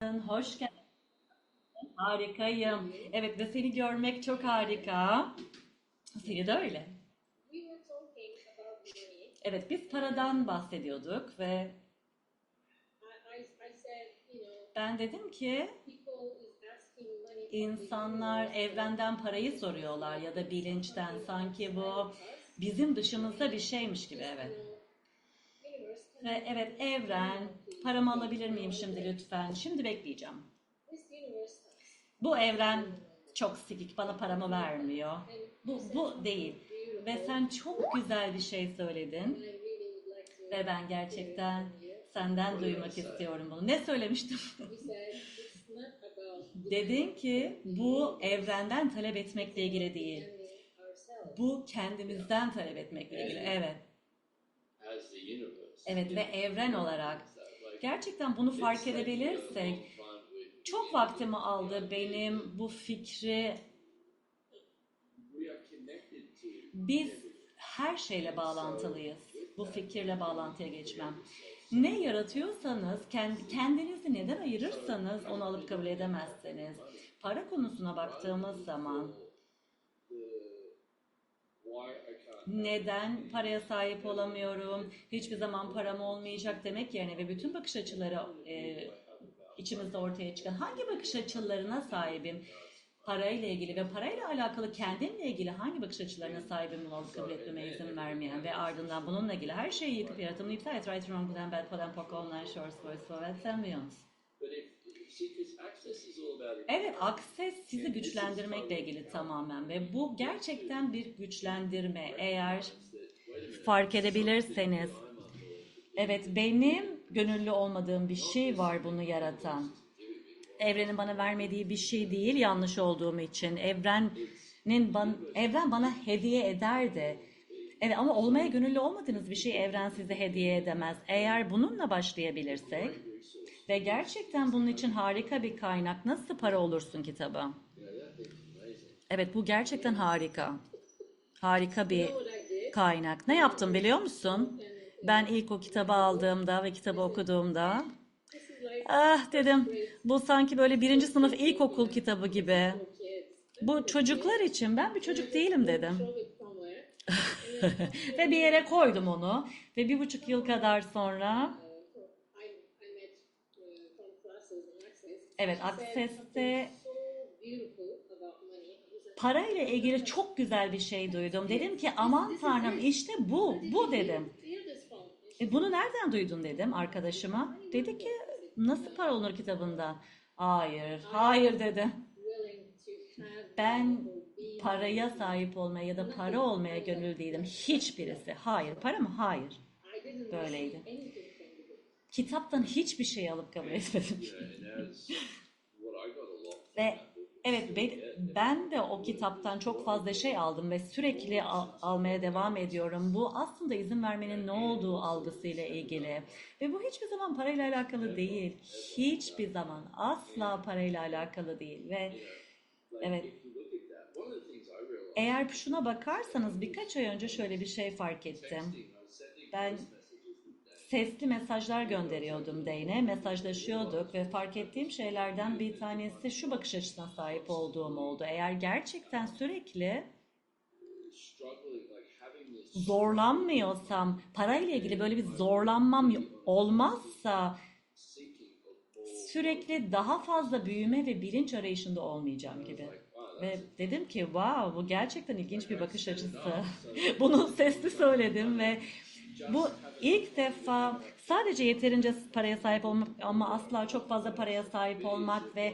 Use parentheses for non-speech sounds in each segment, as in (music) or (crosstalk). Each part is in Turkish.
Hoş geldin. Harikayım. Evet ve seni görmek çok harika. Seni de öyle. Evet biz paradan bahsediyorduk ve ben dedim ki insanlar evrenden parayı soruyorlar ya da bilinçten sanki bu bizim dışımızda bir şeymiş gibi evet. Ve evet evren paramı alabilir miyim şimdi lütfen? Şimdi bekleyeceğim. Bu evren çok sikik bana paramı vermiyor. Bu, bu değil. Ve sen çok güzel bir şey söyledin. Ve ben gerçekten senden duymak istiyorum bunu. Ne söylemiştim? (laughs) Dedin ki bu evrenden talep etmekle ilgili değil. Bu kendimizden talep etmekle ilgili. Evet. Evet ve evren olarak. Gerçekten bunu fark edebilirsek çok vaktimi aldı benim bu fikri biz her şeyle bağlantılıyız. Bu fikirle bağlantıya geçmem. Ne yaratıyorsanız, kend- kendinizi neden ayırırsanız onu alıp kabul edemezsiniz. Para konusuna baktığımız zaman neden paraya sahip olamıyorum, hiçbir zaman param olmayacak demek yerine ve bütün bakış açıları e, içimizde ortaya çıkan hangi bakış açılarına sahibim? Parayla ilgili ve parayla alakalı kendimle ilgili hangi bakış açılarına sahibim alıp kabul etmeme izin vermeyen ve ardından bununla ilgili her şeyi yıkıp yaratımını iptal et. Right, wrong, good and bad, and poke, online, shorts, boys, for and sembions. Evet, akses sizi güçlendirmekle ilgili tamamen ve bu gerçekten bir güçlendirme. Eğer fark edebilirseniz, evet benim gönüllü olmadığım bir şey var bunu yaratan. Evrenin bana vermediği bir şey değil yanlış olduğum için. Evrenin ban, evren bana hediye ederdi. Evet ama olmaya gönüllü olmadığınız bir şey evren size hediye edemez. Eğer bununla başlayabilirsek ve gerçekten bunun için harika bir kaynak. Nasıl para olursun kitabı? Evet bu gerçekten harika. Harika bir kaynak. Ne yaptım biliyor musun? Ben ilk o kitabı aldığımda ve kitabı okuduğumda ah dedim bu sanki böyle birinci sınıf ilkokul kitabı gibi. Bu çocuklar için ben bir çocuk değilim dedim. (laughs) Ve bir yere koydum onu ve bir buçuk yıl kadar sonra evet Access'te parayla ilgili çok güzel bir şey duydum. Dedim ki aman tanrım işte bu, bu dedim. E, bunu nereden duydun dedim arkadaşıma. Dedi ki nasıl para olunur kitabında? Hayır, hayır dedim. Ben paraya sahip olmaya ya da para olmaya gönül değilim. Hiçbirisi. Hayır. Para mı? Hayır. Böyleydi. Kitaptan hiçbir şey alıp kabul etmedim. Ve evet ben, de o kitaptan çok fazla şey aldım ve sürekli al- almaya devam ediyorum. Bu aslında izin vermenin ne olduğu algısıyla ilgili. Ve bu hiçbir zaman parayla alakalı değil. Hiçbir zaman asla parayla alakalı değil. Ve evet eğer şuna bakarsanız birkaç ay önce şöyle bir şey fark ettim. Ben sesli mesajlar gönderiyordum Dane'e. Mesajlaşıyorduk ve fark ettiğim şeylerden bir tanesi şu bakış açısına sahip olduğum oldu. Eğer gerçekten sürekli zorlanmıyorsam, parayla ilgili böyle bir zorlanmam olmazsa sürekli daha fazla büyüme ve bilinç arayışında olmayacağım gibi. Ve dedim ki wow bu gerçekten ilginç bir bakış açısı. (laughs) Bunu sesli söyledim ve bu ilk defa sadece yeterince paraya sahip olmak ama asla çok fazla paraya sahip olmak ve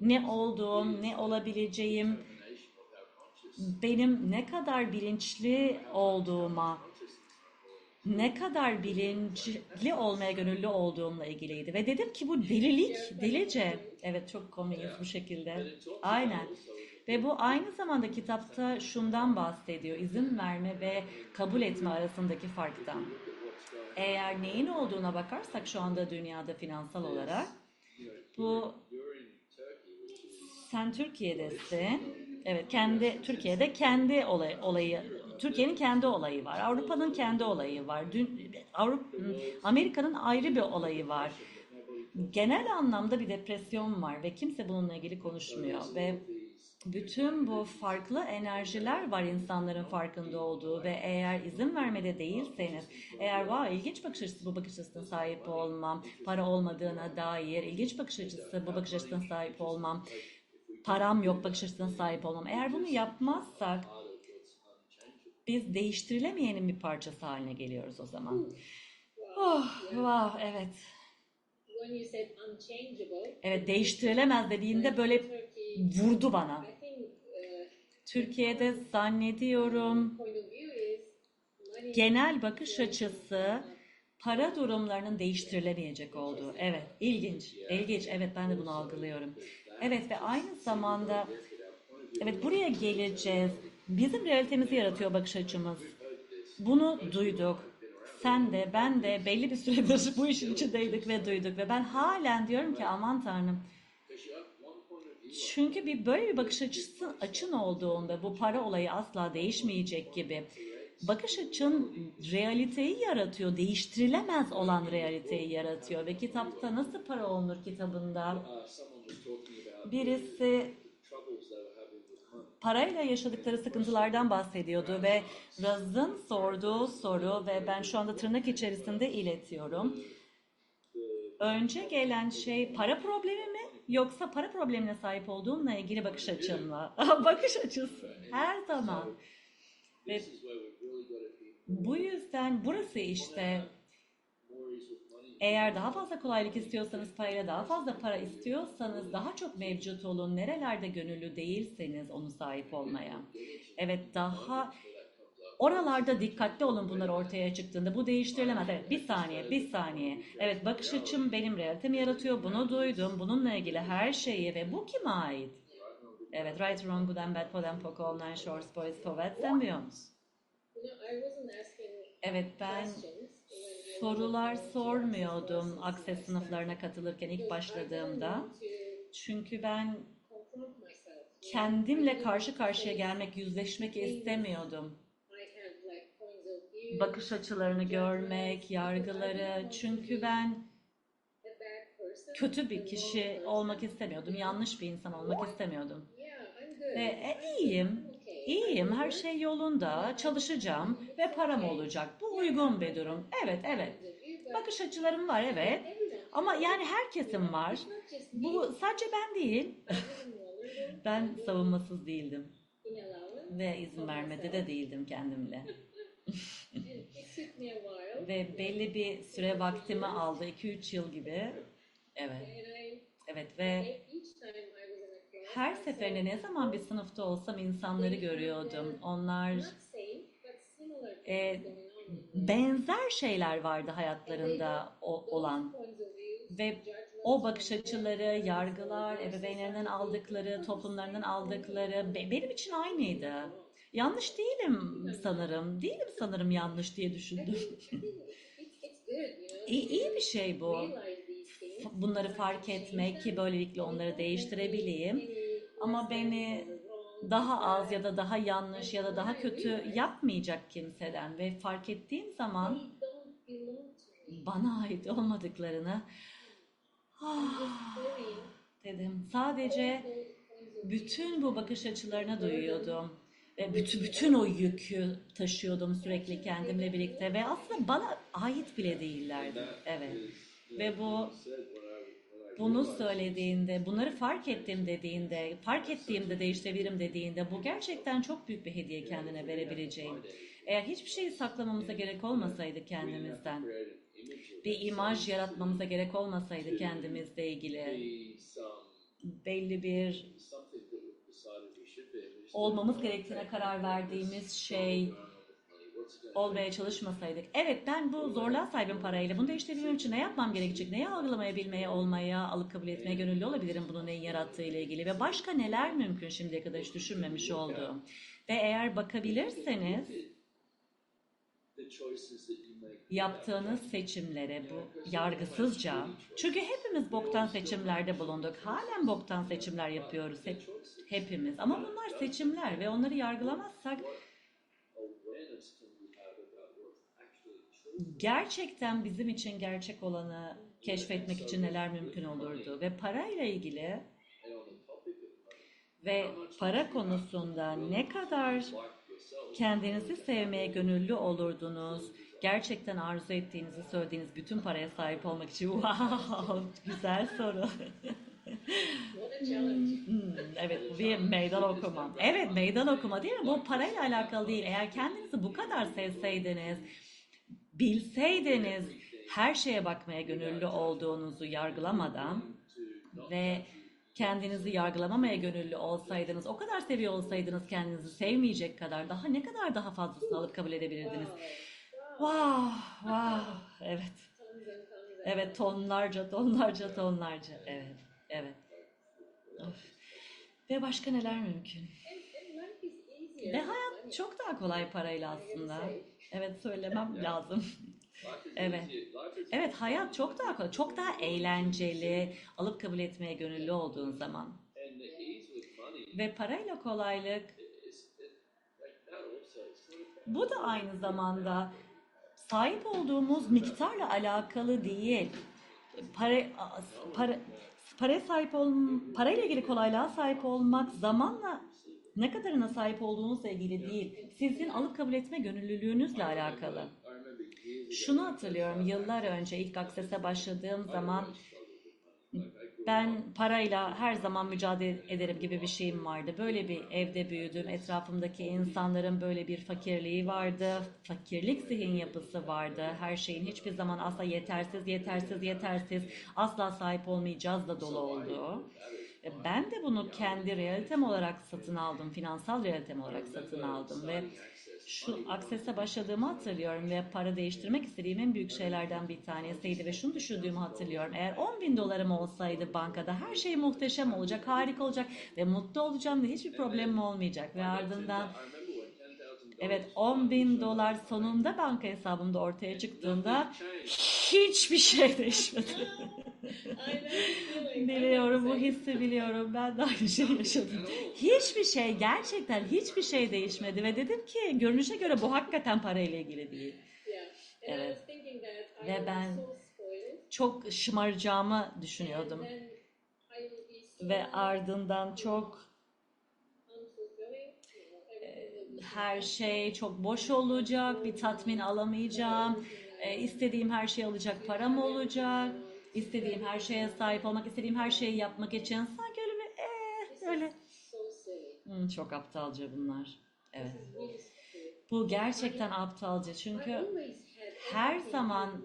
ne olduğum, ne olabileceğim, benim ne kadar bilinçli olduğuma, ne kadar bilinçli olmaya gönüllü olduğumla ilgiliydi. Ve dedim ki bu delilik, delice. Evet çok komiyiz bu şekilde. Aynen. Ve bu aynı zamanda kitapta şundan bahsediyor. izin verme ve kabul etme arasındaki farktan. Eğer neyin olduğuna bakarsak şu anda dünyada finansal olarak bu sen Türkiye'desin. Evet kendi Türkiye'de kendi olay, olayı Türkiye'nin kendi olayı var. Avrupa'nın kendi olayı var. Dün Avrupa Amerika'nın ayrı bir olayı var. genel anlamda bir depresyon var ve kimse bununla ilgili konuşmuyor ve bütün bu farklı enerjiler var insanların farkında olduğu ve eğer izin vermede değilseniz, eğer vay ilginç bakış açısı bu bakış açısına sahip olmam, para olmadığına dair ilginç bakış açısı bu bakış açısına sahip olmam, param yok bakış açısına sahip olmam. Eğer bunu yapmazsak biz değiştirilemeyenin bir parçası haline geliyoruz o zaman. Oh, wow, evet. Evet değiştirilemez dediğinde böyle vurdu bana. Uh, Türkiye'de zannediyorum genel bakış açısı para durumlarının değiştirilemeyecek olduğu. Evet, ilginç. İlginç. Evet, ben de bunu algılıyorum. Evet ve aynı zamanda evet buraya geleceğiz. Bizim realitemizi yaratıyor bakış açımız. Bunu duyduk. Sen de ben de belli bir süredir bu işin içindeydik ve duyduk ve ben halen diyorum ki aman tanrım çünkü bir böyle bir bakış açısı açın olduğunda bu para olayı asla değişmeyecek gibi. Bakış açın realiteyi yaratıyor, değiştirilemez olan realiteyi yaratıyor ve kitapta nasıl para olunur kitabında birisi parayla yaşadıkları sıkıntılardan bahsediyordu ve Raz'ın sorduğu soru ve ben şu anda tırnak içerisinde iletiyorum. Önce gelen şey para problemi mi yoksa para problemine sahip olduğunla ilgili bakış açın mı? (laughs) bakış açısı her zaman. Ve bu yüzden burası işte eğer daha fazla kolaylık istiyorsanız parayla daha fazla para istiyorsanız daha çok mevcut olun. Nerelerde gönüllü değilseniz onu sahip olmaya. Evet daha oralarda dikkatli olun bunlar ortaya çıktığında. Bu değiştirilemez. Evet bir saniye bir saniye. Evet bakış açım benim realitemi yaratıyor. Bunu duydum. Bununla ilgili her şeyi ve bu kime ait? Evet Right Wrong Good and Bad Pod and Poco Online Shorts Boys I wasn't asking Evet ben sorular sormuyordum akses sınıflarına katılırken ilk başladığımda. Çünkü ben kendimle karşı karşıya gelmek, yüzleşmek istemiyordum. Bakış açılarını görmek, yargıları. Çünkü ben kötü bir kişi olmak istemiyordum. Yanlış bir insan olmak istemiyordum. Ve e, iyiyim. İyiyim, her şey yolunda, çalışacağım ve param olacak. Bu uygun bir durum. Evet, evet. Bakış açılarım var, evet. Ama yani herkesin var. Bu sadece ben değil. (laughs) Ben savunmasız değildim. Ve izin vermede de değildim kendimle. (laughs) Ve belli bir süre vaktimi aldı. 2-3 yıl gibi. Evet. Evet ve her seferinde ne zaman bir sınıfta olsam insanları görüyordum. Onlar e, benzer şeyler vardı hayatlarında o- olan. Ve o bakış açıları, yargılar, ebeveynlerinden aldıkları, toplumlarından aldıkları be- benim için aynıydı. Yanlış değilim sanırım. Değilim sanırım yanlış diye düşündüm. İyi, iyi bir şey bu. Bunları fark etmek ki böylelikle onları değiştirebileyim. Ama beni daha az ya da daha yanlış ya da daha kötü yapmayacak kimseden ve fark ettiğim zaman bana ait olmadıklarını ah, dedim. Sadece bütün bu bakış açılarını duyuyordum. Ve bütün, bütün o yükü taşıyordum sürekli kendimle birlikte ve aslında bana ait bile değillerdi. Evet. Ve bu bunu söylediğinde, bunları fark ettim dediğinde, fark ettiğimde değiştirebilirim dediğinde bu gerçekten çok büyük bir hediye kendine verebileceğim. Eğer hiçbir şeyi saklamamıza gerek olmasaydı kendimizden, bir imaj yaratmamıza gerek olmasaydı kendimizle ilgili, belli bir olmamız gerektiğine karar verdiğimiz şey olmaya çalışmasaydık. Evet ben bu zorluğa sahibim parayla. Bunu değiştirebilmem için ne yapmam gerekecek? Neyi algılamaya, bilmeye, olmaya, alıp kabul etmeye gönüllü olabilirim bunun neyin yarattığı ile ilgili. Ve başka neler mümkün şimdiye kadar hiç düşünmemiş olduğum. Ve eğer bakabilirseniz yaptığınız seçimlere bu yargısızca çünkü hepimiz boktan seçimlerde bulunduk. Halen boktan seçimler yapıyoruz hep, hepimiz. Ama bunlar seçimler ve onları yargılamazsak gerçekten bizim için gerçek olanı keşfetmek için neler mümkün olurdu ve parayla ilgili ve para konusunda ne kadar kendinizi sevmeye gönüllü olurdunuz, gerçekten arzu ettiğinizi söylediğiniz bütün paraya sahip olmak için (laughs) wow güzel soru. Hmm, evet bu bir meydan okuma. Evet meydan okuma değil mi? Bu parayla alakalı değil. Eğer kendinizi bu kadar sevseydiniz, bilseydiniz her şeye bakmaya gönüllü olduğunuzu yargılamadan ve kendinizi yargılamamaya gönüllü olsaydınız, o kadar seviyor olsaydınız kendinizi sevmeyecek kadar daha ne kadar daha fazlasını alıp kabul edebilirdiniz. Wow, wow, evet. Evet tonlarca, tonlarca, tonlarca. Evet, evet. Of. Ve başka neler mümkün? Ve hayat çok daha kolay parayla aslında. Evet söylemem lazım. Evet. Evet hayat çok daha kolay, çok daha eğlenceli, alıp kabul etmeye gönüllü olduğun zaman. Ve parayla kolaylık bu da aynı zamanda sahip olduğumuz miktarla alakalı değil. Para, para, paraya sahip ol, parayla ilgili kolaylığa sahip olmak zamanla ne kadarına sahip olduğunuzla ilgili değil. Sizin alıp kabul etme gönüllülüğünüzle alakalı. Şunu hatırlıyorum yıllar önce ilk Akses'e başladığım zaman ben parayla her zaman mücadele ederim gibi bir şeyim vardı. Böyle bir evde büyüdüm. Etrafımdaki insanların böyle bir fakirliği vardı. Fakirlik zihin yapısı vardı. Her şeyin hiçbir zaman asla yetersiz, yetersiz, yetersiz, asla sahip olmayacağız da dolu olduğu. E, Ben de bunu kendi realitem olarak satın aldım, finansal realitem olarak satın aldım ve şu Access'e başladığımı hatırlıyorum ve para değiştirmek istediğim en büyük şeylerden bir tanesiydi ve şunu düşündüğümü hatırlıyorum. Eğer 10 bin dolarım olsaydı bankada her şey muhteşem olacak, harika olacak ve mutlu olacağım ve hiçbir problemim olmayacak ve ardından evet 10 bin dolar sonunda banka hesabımda ortaya çıktığında hiçbir şey değişmedi. (laughs) Biliyorum bu hissi biliyorum. Ben de aynı şeyi yaşadım. Hiçbir şey gerçekten hiçbir şey değişmedi ve dedim ki görünüşe göre bu hakikaten parayla ilgili değil. Evet. Ve ben çok şımaracağımı düşünüyordum ve ardından çok be her şey çok boş olacak, bir tatmin alamayacağım, e, istediğim her şeyi alacak param olacak, istediğim her şeye sahip olmak, istediğim her şeyi yapmak için sanki öyle bir eh, öyle. Hmm, çok aptalca bunlar. Evet. Bu gerçekten aptalca çünkü her zaman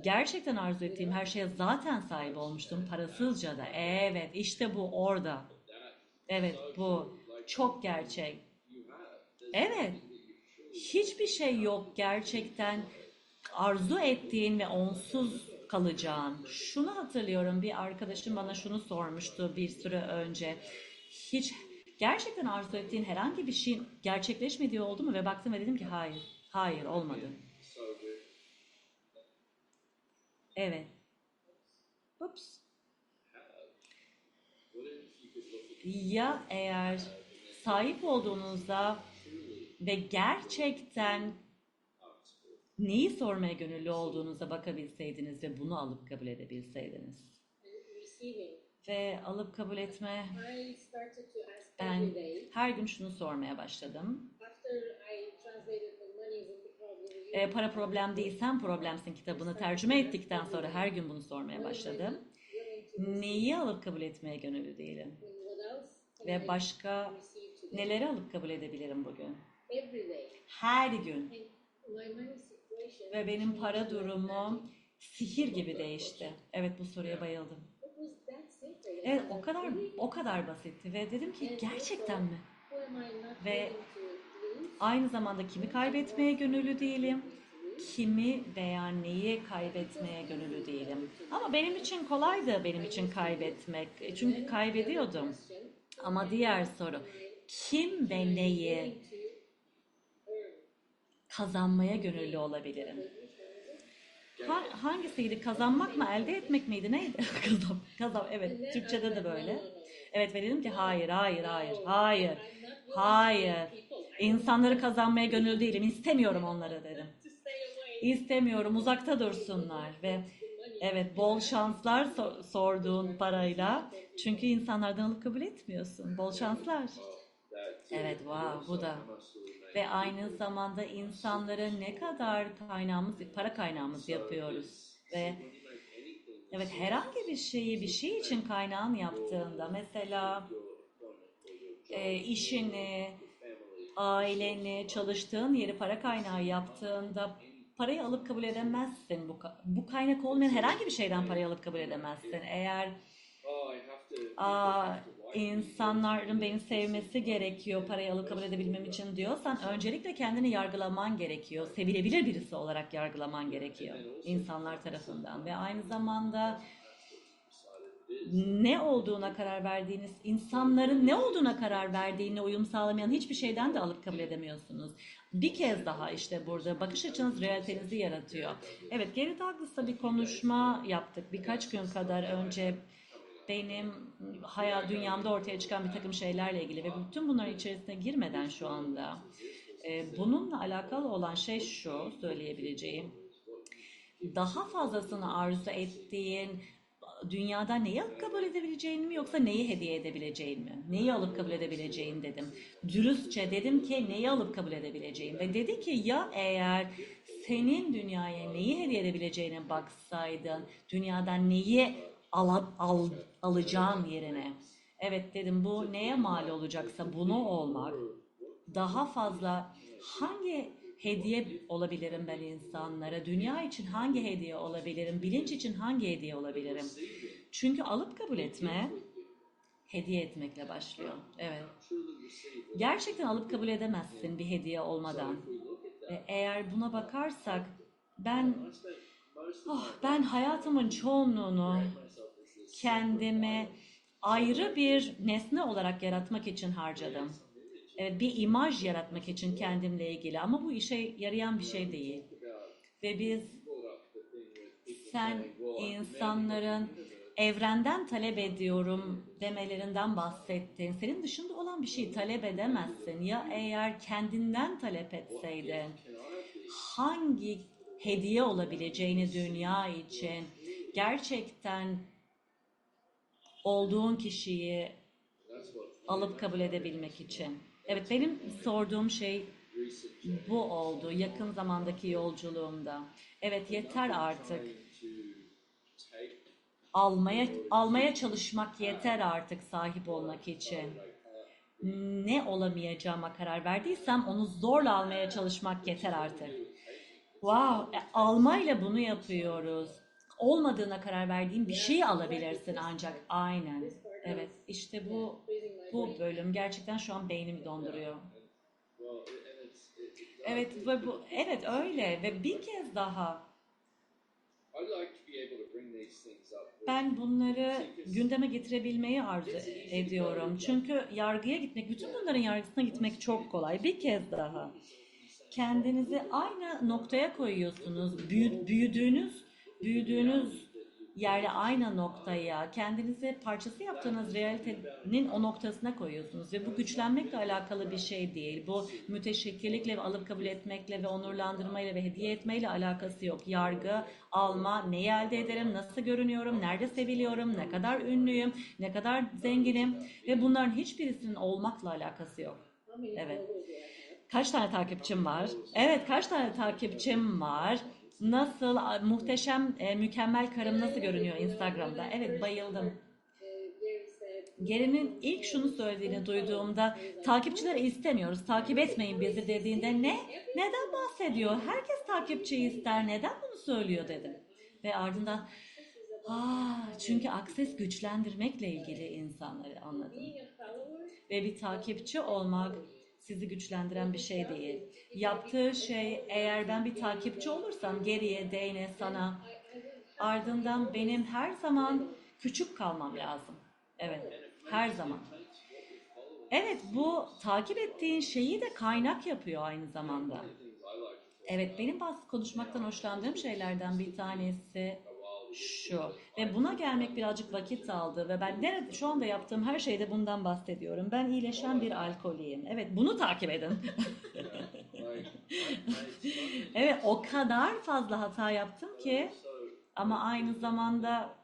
gerçekten arzu ettiğim her şeye zaten sahip olmuştum parasızca da. Evet işte bu orada. Evet bu çok gerçek. Evet. Hiçbir şey yok gerçekten arzu ettiğin ve onsuz kalacağın. Şunu hatırlıyorum bir arkadaşım bana şunu sormuştu bir süre önce. Hiç gerçekten arzu ettiğin herhangi bir şeyin gerçekleşmediği oldu mu? Ve baktım ve dedim ki hayır. Hayır olmadı. Evet. Ups. Ya eğer sahip olduğunuzda ve gerçekten neyi sormaya gönüllü olduğunuza bakabilseydiniz ve bunu alıp kabul edebilseydiniz. Ve alıp kabul etme ben her gün şunu sormaya başladım. E, para problem değil sen problemsin kitabını tercüme ettikten sonra her gün bunu sormaya başladım. Neyi alıp kabul etmeye gönüllü değilim? Ve başka neleri alıp kabul edebilirim bugün? Her gün. Ve benim para durumum sihir gibi değişti. Evet bu soruya bayıldım. Evet o kadar o kadar basitti ve dedim ki gerçekten mi? Ve aynı zamanda kimi kaybetmeye gönüllü değilim, kimi veya neyi kaybetmeye gönüllü değilim. Ama benim için kolaydı benim için kaybetmek. E, Çünkü kaybediyordum. Ama diğer soru, kim ve neyi kazanmaya gönüllü olabilirim? Ha- hangisiydi? Kazanmak mı, elde etmek miydi? Neydi? (laughs) Kazan, kazan. Evet, Türkçe'de de böyle. Evet ve dedim ki hayır, hayır, hayır, hayır, hayır. İnsanları kazanmaya gönüllü değilim. İstemiyorum onları dedim. İstemiyorum, uzakta dursunlar ve Evet, bol şanslar so- sorduğun parayla. Çünkü insanlardan alıp kabul etmiyorsun. Bol şanslar. Evet, wow, bu da. Ve aynı zamanda insanlara ne kadar kaynağımız, para kaynağımız yapıyoruz. Ve evet herhangi bir şeyi bir şey için kaynağın yaptığında mesela e, işini, aileni, çalıştığın yeri para kaynağı yaptığında parayı alıp kabul edemezsin. Bu, bu kaynak olmayan herhangi bir şeyden parayı alıp kabul edemezsin. Eğer Aa, insanların beni sevmesi gerekiyor parayı alıp kabul edebilmem için diyorsan öncelikle kendini yargılaman gerekiyor. Sevilebilir birisi olarak yargılaman gerekiyor insanlar tarafından ve aynı zamanda ne olduğuna karar verdiğiniz, insanların ne olduğuna karar verdiğine uyum sağlamayan hiçbir şeyden de alıp kabul edemiyorsunuz. Bir kez daha işte burada bakış açınız realitenizi yaratıyor. Evet, Gary Douglas'la bir konuşma yaptık birkaç gün kadar önce benim hayal dünyamda ortaya çıkan bir takım şeylerle ilgili ve bütün bunların içerisine girmeden şu anda e, bununla alakalı olan şey şu söyleyebileceğim. Daha fazlasını arzu ettiğin dünyada neyi kabul edebileceğin mi yoksa neyi hediye edebileceğin mi? Neyi alıp kabul edebileceğin dedim. Dürüstçe dedim ki neyi alıp kabul edebileceğin ve dedi ki ya eğer senin dünyaya neyi hediye edebileceğine baksaydın dünyadan neyi al, al, alacağın yerine. Evet dedim bu neye mal olacaksa bunu olmak daha fazla hangi hediye olabilirim ben insanlara? Dünya için hangi hediye olabilirim? Bilinç için hangi hediye olabilirim? Çünkü alıp kabul etme hediye etmekle başlıyor. Evet. Gerçekten alıp kabul edemezsin bir hediye olmadan. Ve eğer buna bakarsak ben oh, ben hayatımın çoğunluğunu kendimi ayrı bir nesne olarak yaratmak için harcadım. Evet, bir imaj yaratmak için kendimle ilgili. Ama bu işe yarayan bir şey değil. Ve biz sen insanların evrenden talep ediyorum demelerinden bahsettin. Senin dışında olan bir şeyi talep edemezsin. Ya eğer kendinden talep etseydin hangi hediye olabileceğini dünya için gerçekten olduğun kişiyi alıp kabul edebilmek için. Evet benim sorduğum şey bu oldu yakın zamandaki yolculuğumda. Evet yeter artık. Almaya almaya çalışmak yeter artık sahip olmak için. Ne olamayacağıma karar verdiysem onu zorla almaya çalışmak yeter artık. Wow, e, almayla bunu yapıyoruz. Olmadığına karar verdiğin bir şeyi alabilirsin ancak aynen. Evet, işte bu bu bölüm gerçekten şu an beynimi donduruyor. Evet ve bu evet öyle ve bir kez daha ben bunları gündeme getirebilmeyi arzu ediyorum. Çünkü yargıya gitmek, bütün bunların yargısına gitmek çok kolay. Bir kez daha. Kendinizi aynı noktaya koyuyorsunuz. Büyü- büyüdüğünüz, büyüdüğünüz yerle aynı noktaya, kendinizi parçası yaptığınız realitenin o noktasına koyuyorsunuz. Ve bu güçlenmekle alakalı bir şey değil. Bu müteşekkirlikle alıp kabul etmekle ve onurlandırmayla ve hediye etmeyle alakası yok. Yargı, alma, neyi elde ederim, nasıl görünüyorum, nerede seviliyorum, ne kadar ünlüyüm, ne kadar zenginim ve bunların hiçbirisinin olmakla alakası yok. Evet. Kaç tane takipçim var? Evet, kaç tane takipçim var? Nasıl muhteşem, e, mükemmel karım nasıl görünüyor Instagram'da? Evet, bayıldım. Gary'nin ilk şunu söylediğini duyduğumda takipçileri istemiyoruz, takip etmeyin bizi dediğinde ne? Neden bahsediyor? Herkes takipçi ister, neden bunu söylüyor dedim. Ve ardından Aa, çünkü akses güçlendirmekle ilgili insanları anladım. Ve bir takipçi olmak sizi güçlendiren bir şey değil. Yaptığı şey eğer ben bir takipçi olursam geriye değne sana ardından benim her zaman küçük kalmam lazım. Evet, her zaman. Evet, bu takip ettiğin şeyi de kaynak yapıyor aynı zamanda. Evet, benim bazı konuşmaktan hoşlandığım şeylerden bir tanesi şu. Ve buna gelmek birazcık vakit aldı ve ben nerede şu anda yaptığım her şeyde bundan bahsediyorum. Ben iyileşen bir alkoliyim. Evet, bunu takip edin. (laughs) (laughs) evet, o kadar fazla hata yaptım ki Ama aynı zamanda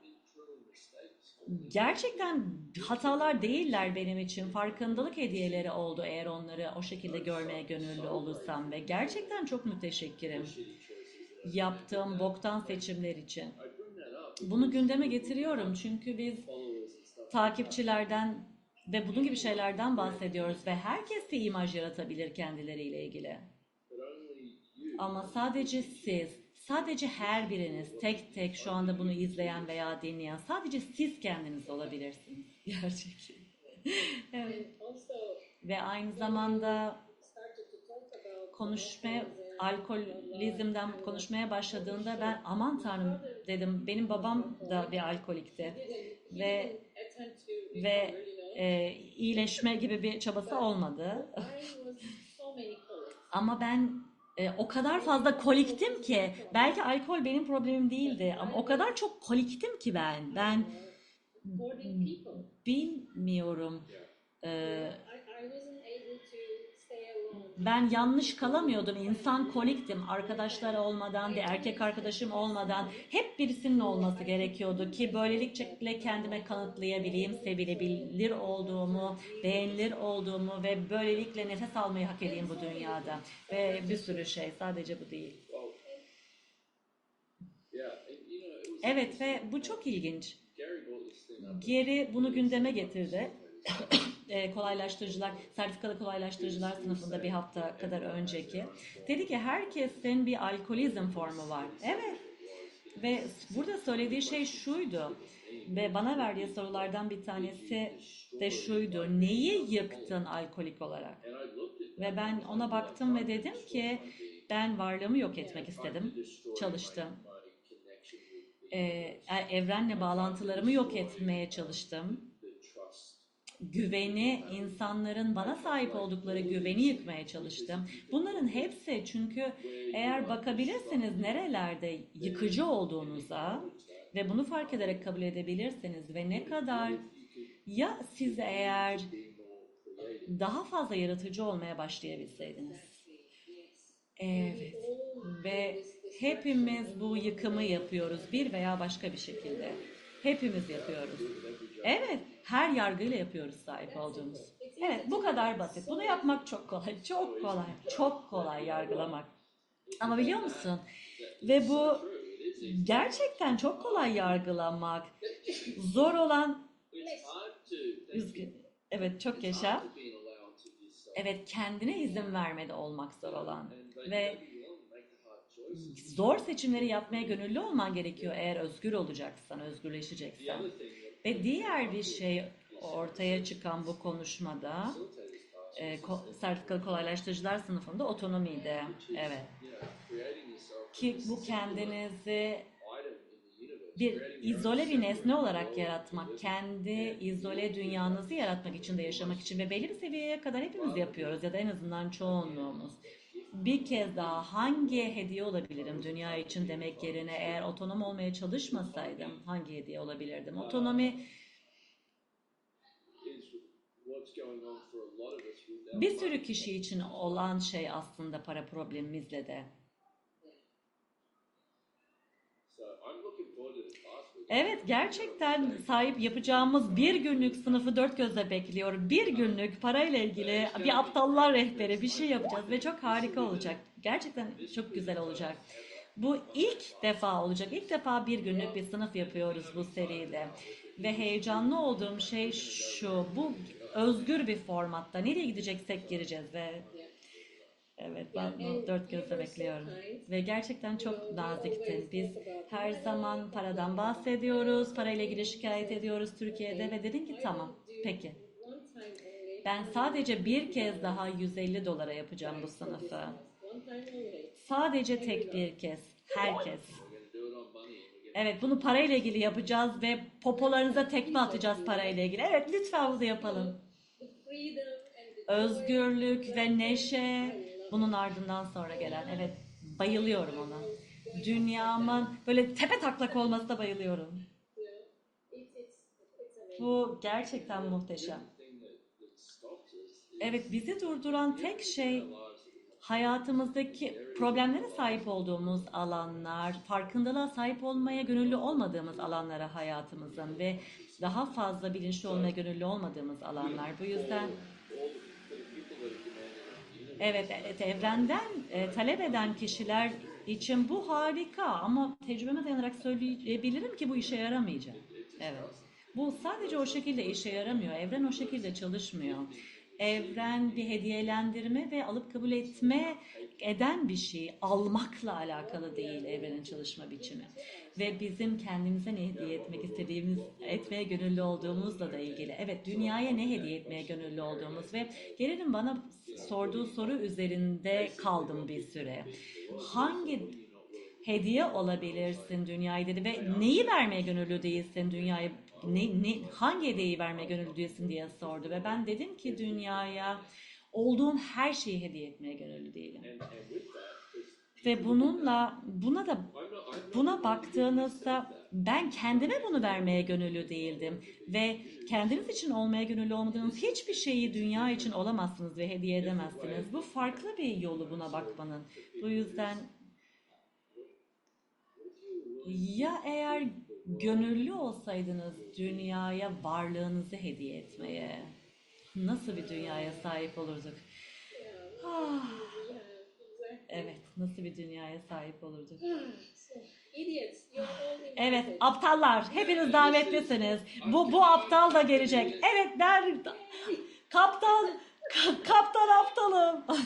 gerçekten hatalar değiller benim için. Farkındalık hediyeleri oldu eğer onları o şekilde görmeye gönüllü olursam ve gerçekten çok müteşekkirim yaptığım boktan seçimler için. Bunu gündeme getiriyorum çünkü biz takipçilerden ve bunun gibi şeylerden bahsediyoruz ve herkes bir imaj yaratabilir kendileriyle ilgili. Ama sadece siz, sadece her biriniz tek tek şu anda bunu izleyen veya dinleyen sadece siz kendiniz olabilirsiniz. (laughs) Gerçekten. evet. And also, Ve aynı zamanda started alkolizmden konuşmaya başladığında ben aman tanrım dedim. Benim babam da bir alkolikti. Ve- ve e, iyileşme gibi bir çabası olmadı. (laughs) Ama ben e, o kadar fazla koliktim ki belki alkol benim problemim değildi ama o kadar çok koliktim ki ben. Ben people. bilmiyorum. E, ben yanlış kalamıyordum. İnsan koliktim. Arkadaşlar olmadan, bir erkek arkadaşım olmadan hep birisinin olması gerekiyordu ki böylelikle kendime kanıtlayabileyim, sevilebilir olduğumu, beğenilir olduğumu ve böylelikle nefes almayı hak edeyim bu dünyada. Ve bir sürü şey. Sadece bu değil. Evet ve bu çok ilginç. Geri bunu gündeme getirdi. (coughs) E, kolaylaştırıcılar, sertifikalı kolaylaştırıcılar sınıfında bir hafta kadar önceki. Dedi ki herkesin bir alkolizm formu var. Evet. Ve burada söylediği şey şuydu. Ve bana verdiği sorulardan bir tanesi de şuydu. Neyi yıktın alkolik olarak? Ve ben ona baktım ve dedim ki ben varlığımı yok etmek istedim. Çalıştım. Ee, evrenle bağlantılarımı yok etmeye çalıştım. Güveni, insanların bana sahip oldukları güveni yıkmaya çalıştım. Bunların hepsi çünkü eğer bakabilirsiniz nerelerde yıkıcı olduğunuza ve bunu fark ederek kabul edebilirsiniz ve ne kadar ya siz eğer daha fazla yaratıcı olmaya başlayabilseydiniz. Evet. Ve hepimiz bu yıkımı yapıyoruz bir veya başka bir şekilde. Hepimiz yapıyoruz. Evet, her yargıyla yapıyoruz sahip olduğumuz. Evet, bu kadar basit. Bunu yapmak çok kolay, (laughs) çok kolay, çok kolay yargılamak. Ama biliyor musun? Ve bu gerçekten çok kolay yargılamak. (laughs) Zor olan, üzgün, evet çok yaşa. Evet, kendine izin vermede olmak zor olan. Ve zor seçimleri yapmaya gönüllü olman gerekiyor eğer özgür olacaksan, özgürleşeceksen. Ve diğer bir şey ortaya çıkan bu konuşmada e, ko- sertifikalı kolaylaştırıcılar sınıfında otonomiydi. Evet. Ki bu kendinizi bir izole bir nesne olarak yaratmak, kendi izole dünyanızı yaratmak için de yaşamak için ve belli bir seviyeye kadar hepimiz yapıyoruz ya da en azından çoğunluğumuz. Bir kez daha hangi hediye olabilirim dünya için demek yerine eğer otonom olmaya çalışmasaydım hangi hediye olabilirdim? Otonomi bir sürü kişi için olan şey aslında para problemimizle de. Evet gerçekten sahip yapacağımız bir günlük sınıfı dört gözle bekliyor. Bir günlük parayla ilgili bir aptallar rehberi bir şey yapacağız ve çok harika olacak. Gerçekten çok güzel olacak. Bu ilk defa olacak. İlk defa bir günlük bir sınıf yapıyoruz bu seride. Ve heyecanlı olduğum şey şu. Bu özgür bir formatta. Nereye gideceksek gireceğiz ve Evet ben bunu dört gözle bekliyorum. Ve gerçekten çok naziktin. Biz her zaman paradan bahsediyoruz. Parayla ilgili şikayet ediyoruz Türkiye'de ve dedin ki tamam peki. Ben sadece bir kez daha 150 dolara yapacağım bu sınıfı. Sadece tek bir kez. Herkes. Evet bunu parayla ilgili yapacağız ve popolarınıza tekme atacağız parayla ilgili. Evet lütfen bunu yapalım. Özgürlük ve neşe bunun ardından sonra gelen. Evet bayılıyorum ona. Dünyamın böyle tepe taklak olmasına bayılıyorum. Bu gerçekten muhteşem. Evet bizi durduran tek şey hayatımızdaki problemlere sahip olduğumuz alanlar, farkındalığa sahip olmaya gönüllü olmadığımız alanlara hayatımızın ve daha fazla bilinçli olmaya gönüllü olmadığımız alanlar. Bu yüzden Evet, evet evrenden e, talep eden kişiler için bu harika ama tecrübeme dayanarak söyleyebilirim ki bu işe yaramayacak. Evet. Bu sadece o şekilde işe yaramıyor. Evren o şekilde çalışmıyor. Evren bir hediyelendirme ve alıp kabul etme eden bir şey. Almakla alakalı değil evrenin çalışma biçimi. Ve bizim kendimize ne hediye etmek istediğimiz, etmeye gönüllü olduğumuzla da ilgili. Evet, dünyaya ne hediye etmeye gönüllü olduğumuz ve gelelim bana sorduğu soru üzerinde kaldım bir süre. Hangi hediye olabilirsin dünyaya dedi ve neyi vermeye gönüllü değilsin dünyaya ne, ne, hangi hediyeyi vermeye gönüllü değilsin diye sordu ve ben dedim ki dünyaya olduğum her şeyi hediye etmeye gönüllü değilim. Ve bununla buna da buna baktığınızda ben kendime bunu vermeye gönüllü değildim ve kendiniz için olmaya gönüllü olmadığınız hiçbir şeyi dünya için olamazsınız ve hediye edemezsiniz. Bu farklı bir yolu buna bakmanın. Bu yüzden ya eğer gönüllü olsaydınız dünyaya varlığınızı hediye etmeye nasıl bir dünyaya sahip olurduk? Ah, evet, nasıl bir dünyaya sahip olurduk? Evet, aptallar. Hepiniz davetlisiniz. Bu bu aptal da gelecek. Evet, der kaptan ka- kaptan aptalım. (laughs)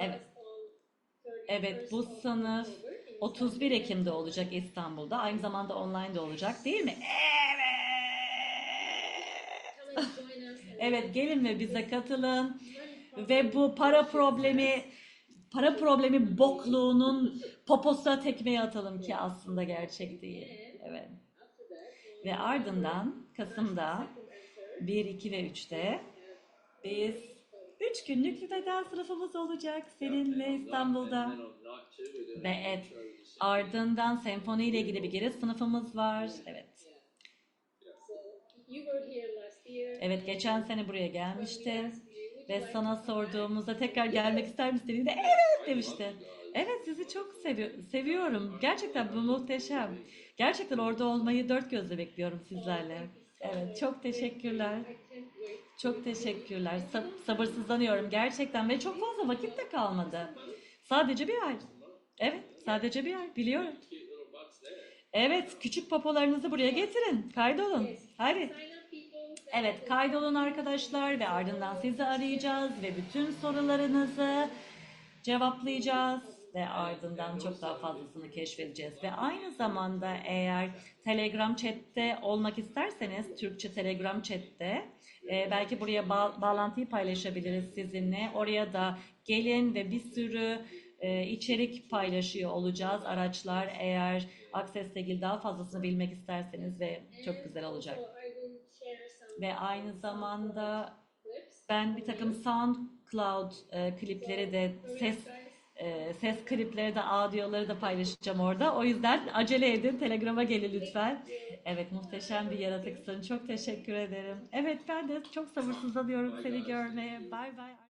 Evet. class on 31st Evet, bu sınıf October in 31 Ekim'de olacak İstanbul'da. Aynı zamanda online de olacak, değil mi? Come Evet. and join us and Evet, gelin ve bize katılın ve bu para problemi para problemi bokluğunun poposuna tekmeyi atalım ki aslında gerçek değil. Evet. Ve ardından Kasım'da Second and third. 1, 2 ve 3'te biz 3 günlük bir beden sınıfımız olacak seninle İstanbul'da. Ve evet, ardından senfoni ile ilgili bir giriş sınıfımız var. Evet. You were here. Evet, geçen sene buraya gelmişti. Ve sana sorduğumuzda tekrar gelmek ister misin dediğinde evet demişti. Evet sizi çok sevi- seviyorum. Gerçekten bu muhteşem. Gerçekten orada olmayı dört gözle bekliyorum sizlerle. Evet çok teşekkürler. Çok teşekkürler. Sa- sabırsızlanıyorum gerçekten ve çok fazla vakit de kalmadı. Sadece bir ay. Evet, sadece bir ay. Biliyorum. Evet, küçük popolarınızı buraya getirin. Kaydolun. Hadi. Evet, kaydolun arkadaşlar ve ardından sizi arayacağız ve bütün sorularınızı cevaplayacağız ve ardından çok daha fazlasını keşfedeceğiz. Ve aynı zamanda eğer Telegram chatte olmak isterseniz, Türkçe Telegram chatte e, belki buraya ba- bağlantıyı paylaşabiliriz sizinle. Oraya da gelin ve bir sürü e, içerik paylaşıyor olacağız. Araçlar eğer Access'le ilgili daha fazlasını bilmek isterseniz ve çok güzel olacak. Ve aynı zamanda ben bir takım SoundCloud e, klipleri de ses e, ses klipleri de audioları da paylaşacağım orada. O yüzden acele edin. Telegram'a gelin lütfen. Evet muhteşem bir yaratıksın. Çok teşekkür ederim. Evet ben de çok sabırsızlanıyorum seni görmeye. Bay bay.